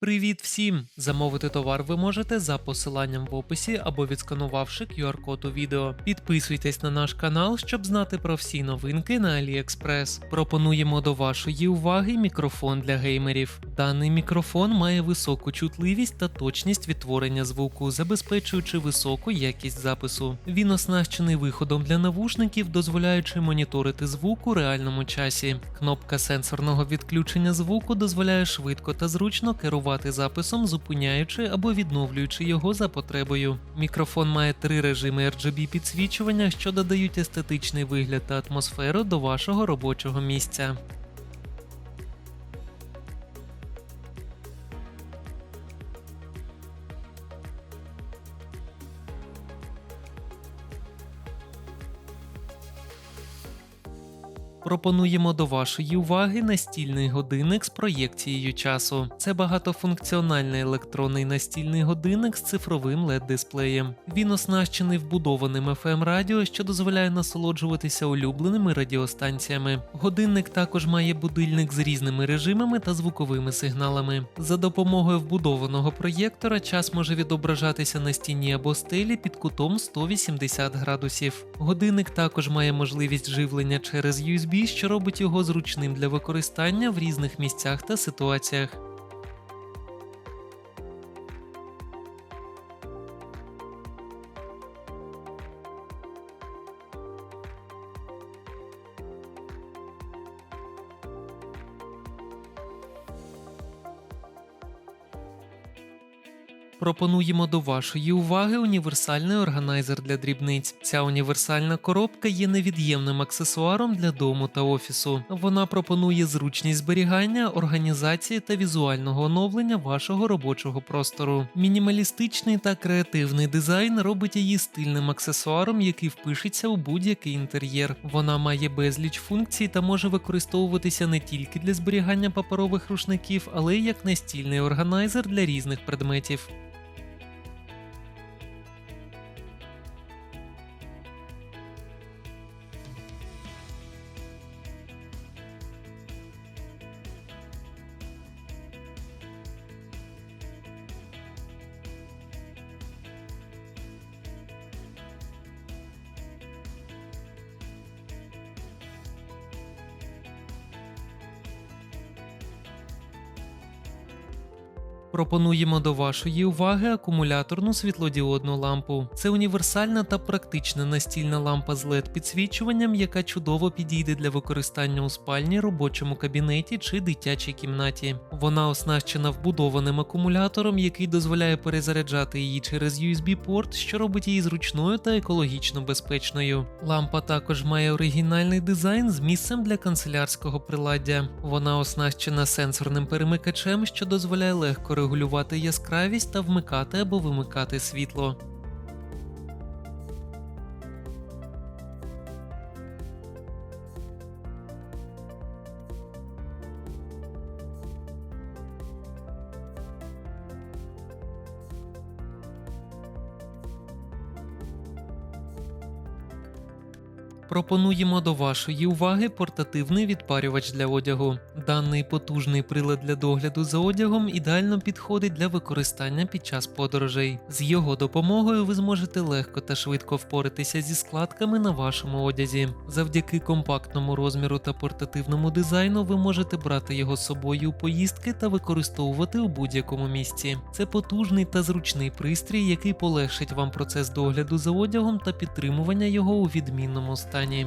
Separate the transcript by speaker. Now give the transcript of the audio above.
Speaker 1: Привіт всім! Замовити товар ви можете за посиланням в описі або відсканувавши QR-код у відео. Підписуйтесь на наш канал, щоб знати про всі новинки на AliExpress. Пропонуємо до вашої уваги мікрофон для геймерів. Даний мікрофон має високу чутливість та точність відтворення звуку, забезпечуючи високу якість запису. Він оснащений виходом для навушників, дозволяючи моніторити звук у реальному часі. Кнопка сенсорного відключення звуку дозволяє швидко та зручно керувати записом, зупиняючи або відновлюючи його за потребою. Мікрофон має три режими RGB підсвічування, що додають естетичний вигляд та атмосферу до вашого робочого місця. Пропонуємо до вашої уваги настільний годинник з проєкцією часу. Це багатофункціональний електронний настільний годинник з цифровим led дисплеєм. Він оснащений вбудованим FM радіо, що дозволяє насолоджуватися улюбленими радіостанціями. Годинник також має будильник з різними режимами та звуковими сигналами. За допомогою вбудованого проєктора час може відображатися на стіні або стелі під кутом 180 градусів. Годинник також має можливість живлення через USB, що робить його зручним для використання в різних місцях та ситуаціях. Пропонуємо до вашої уваги універсальний органайзер для дрібниць. Ця універсальна коробка є невід'ємним аксесуаром для дому та офісу. Вона пропонує зручність зберігання, організації та візуального оновлення вашого робочого простору. Мінімалістичний та креативний дизайн робить її стильним аксесуаром, який впишеться у будь-який інтер'єр. Вона має безліч функцій та може використовуватися не тільки для зберігання паперових рушників, але й як настільний органайзер для різних предметів. Пропонуємо до вашої уваги акумуляторну світлодіодну лампу. Це універсальна та практична настільна лампа з led підсвічуванням, яка чудово підійде для використання у спальні, робочому кабінеті чи дитячій кімнаті. Вона оснащена вбудованим акумулятором, який дозволяє перезаряджати її через USB-порт, що робить її зручною та екологічно безпечною. Лампа також має оригінальний дизайн з місцем для канцелярського приладдя. Вона оснащена сенсорним перемикачем, що дозволяє легко регулювати яскравість та вмикати або вимикати світло. Пропонуємо до вашої уваги портативний відпарювач для одягу. Даний потужний прилад для догляду за одягом ідеально підходить для використання під час подорожей. З його допомогою ви зможете легко та швидко впоратися зі складками на вашому одязі. Завдяки компактному розміру та портативному дизайну ви можете брати його з собою у поїздки та використовувати у будь-якому місці. Це потужний та зручний пристрій, який полегшить вам процес догляду за одягом та підтримування його у відмінному стані останній.